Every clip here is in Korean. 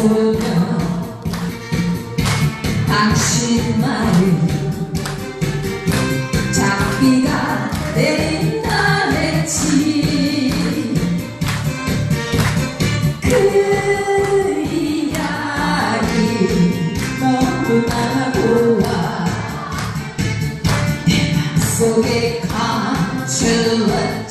보면 당신 말은 장비가 내린다 했지 그 이야기 너무나 좋아 내 맘속에 감추었지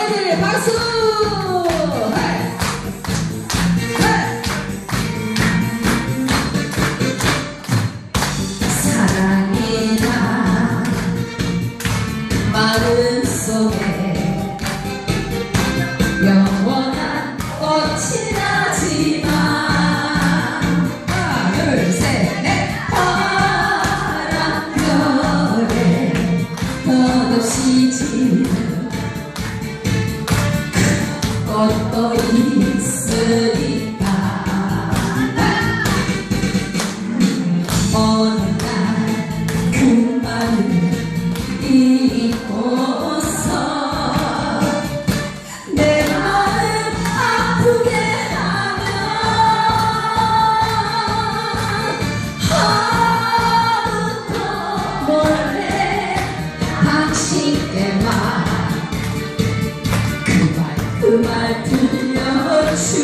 영원한 꽃이 나지만 하나 둘셋넷 바람결에 덧없이 지는 꽃도 있 당신께만 그말그말 들려주려고